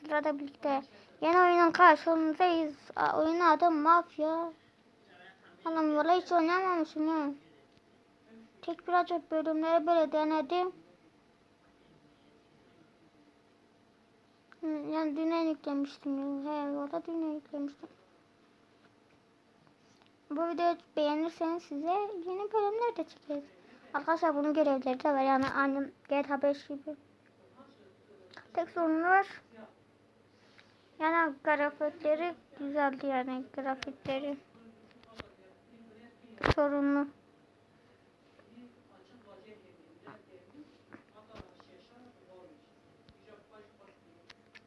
Sırada birlikte yeni oyunun karşınızdayız. Aa, Oyunun adı Mafya. Anam valla hiç oynamamışım ya. Tek birazcık bölümleri böyle denedim. Yani düne yüklemiştim. He, orada düne yüklemiştim. Bu videoyu beğenirseniz size yeni bölümler de çekeriz. Arkadaşlar bunun görevleri de var. Yani annem GTA 5 gibi. Tek sorunu var. Yani grafikleri güzeldi yani grafikleri. Sorunlu.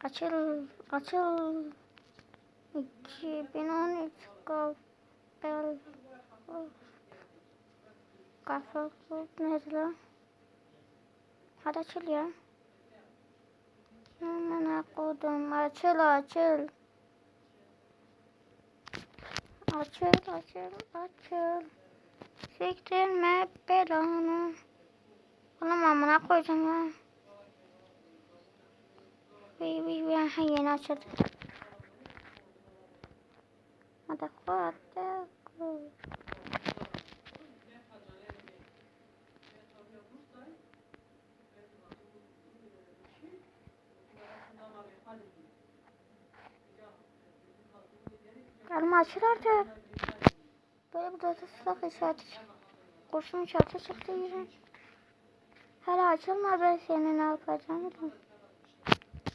Açıl, açıl. 2013 Gafel. Gafel nerede lan? Hadi açıl ya. Aman kodum açıl açıl. Açıl açıl açıl. Siktirme belanı. Oğlum amına koyacağım ya. Vay vay ha yeni açıldı. Hadi koy hadi Gelme açıl artık. Böyle bir data silah işareti. Kurşun işareti çıktı yine. Hala açılma ben senin ne yapacağını da.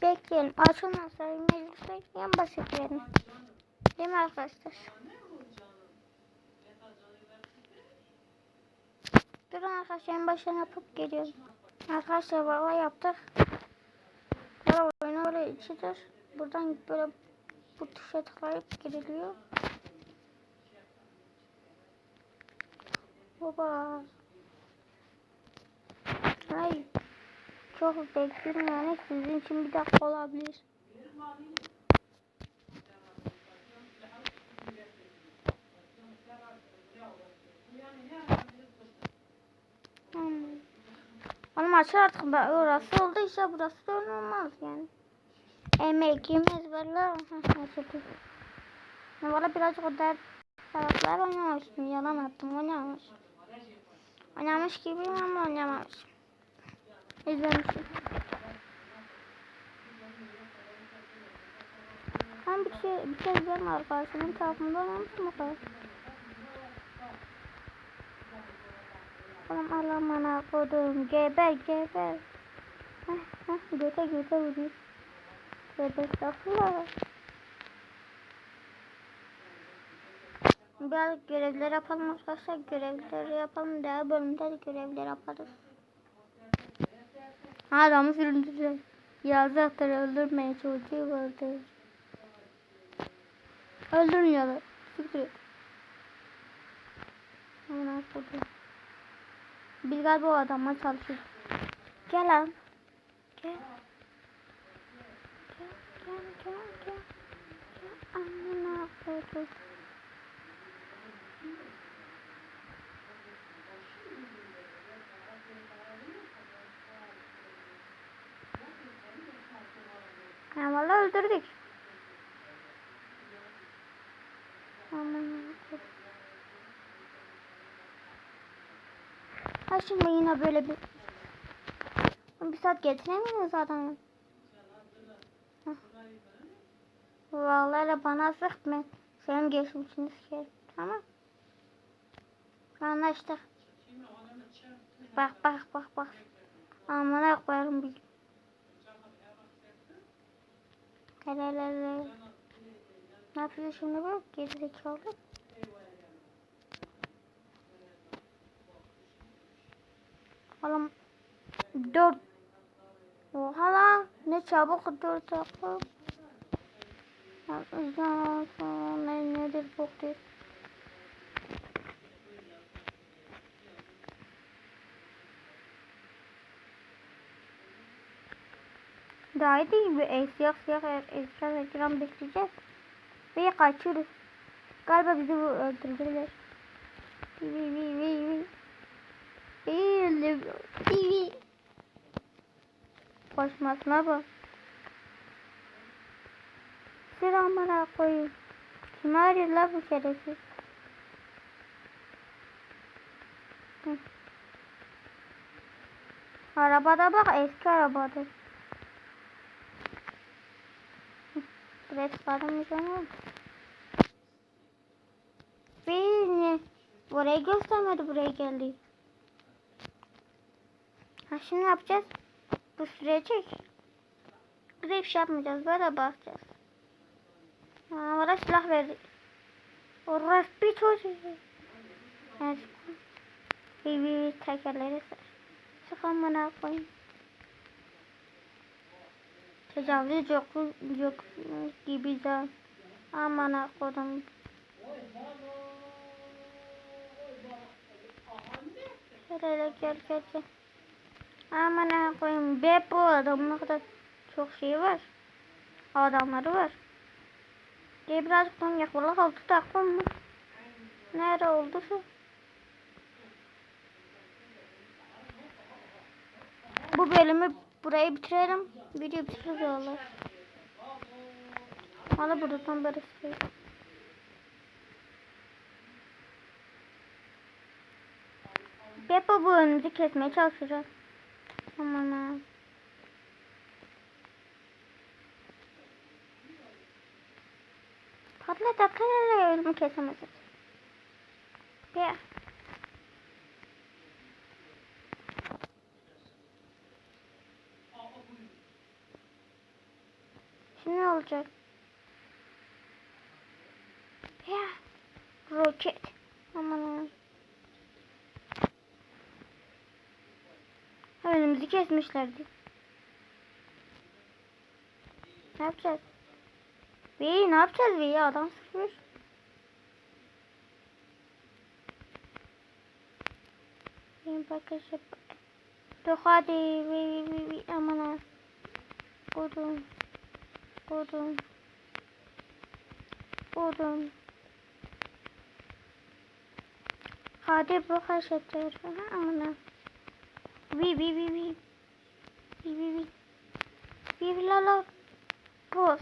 Bekleyelim. Açılmazsa meclise en basit yerini. Değil mi arkadaşlar? Durun arkadaşlar en baştan yapıp geliyorum. Arkadaşlar valla yaptık. Valla oyunu böyle içidir. Buradan böyle bu tuşa tıklayıp giriliyor. Baba. Ay. Çok yani sizin için bir dakika olabilir. Hmm. Oğlum açır artık ben orası oldu işte burası da olmaz yani. Emeğimiz var la. Heh, açıldı. Ben valla birazcık o dert taraflar oynamıştım. Yalan attım oynamış. Oynamış gibiyim ama oynamamışım. İzlemişim. Ben bir şey bir şey izlerim arkadaşımın tarafında oynamışım o kadar. Oğlum Allah'ım bana kodum. Geber geber. Heh heh göte göte vuruyor. Tövbe estağfurullah. Biraz görevler yapalım arkadaşlar. Görevleri yapalım. Diğer bölümde de görevler yaparız. Adamı öldürdüler. Yazıktır öldürmeye çocuğu vardı. Öldürmüyorlar. Et. Aman kodum. Biz galiba o adamla çalışıyoruz. Gel lan. Gel. Gel gel gel gel. Gel amına koydum. Ya valla öldürdük. Ha şimdi yine böyle bir bir saat getiremiyoruz zaten. Heh. Vallahi bana sıkma. Senin geçmişini sikerim. Tamam. Anlaştık. Bak bak bak bak. Amına koyarım bir. Helal Ne yapıyor şimdi bu? Gerizekalı. Oğlum dört. Oha lan ne çabuk dört dakika. Ne nedir değil. Daha değil bir e, siyah siyah e, siyah ekran bekleyeceğiz. Ve kaçıyoruz. Galiba bizi öldürdüler. Vi vi vi vi. Vi vi. Koşmasına bak. Siktir amına koyayım. Kim arıyor la bu şerefsiz? Arabada bak eski arabadır. Çıkarılmış ama. Beni buraya göstermedi buraya geldi. Ha şimdi ne yapacağız? Bu süreye çek. Biz hiçbir şey yapmayacağız. Böyle bakacağız. Ha, bana silah verdi. Bir çocuk. Evet. Bir bir tekerleri sar. Sıkan bana koyayım. Tecavüz yok, yok gibi de. Aman kodum. Şöyle gel gel gel. Aman koyayım. Be bu adamın kadar çok şey var. Adamları var. Diye birazcık ton yak. Valla altı dakika mı? Nerede olduysa. Bu bölümü burayı bitirelim. Video bitiririz valla. Valla burada tam böyle şey. Peppa bu önümüzü kesmeye çalışacak. Aman ha. Patlat atlayla ölümü kesemezsin. Bir. Şimdi ne olacak? Ya. Roket. Aman. Önümüzü kesmişlerdi. Ne yapacağız? Bey ne yapacağız ya adam sıfır. Benim bakışı Dur hadi Bey Bey Bey aman ha. Kodum. Kodum. Kodum. Hadi kaç yapacağız? Aman ha. Vi vi vi vi. Vi vi vi. Vi la la. Boz.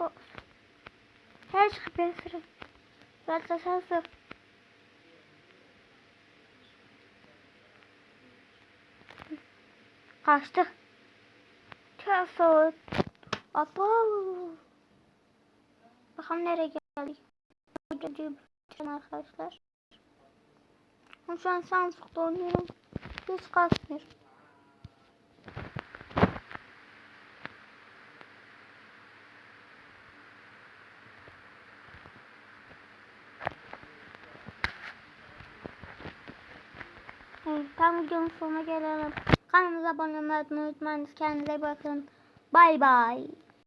Boz. Her çıkıp ben sıra. Zaten sen sık. Kaçtık. Çasot. Apa. Bakalım nereye geldik. Videoyu bitirin arkadaşlar. Şu an Samsung'da oynuyorum. Hiç kasmıyor. Evet, tam videonun sonuna gelelim. Kanalımıza abone olmayı unutmayın. Kendinize bakın. Bay bay.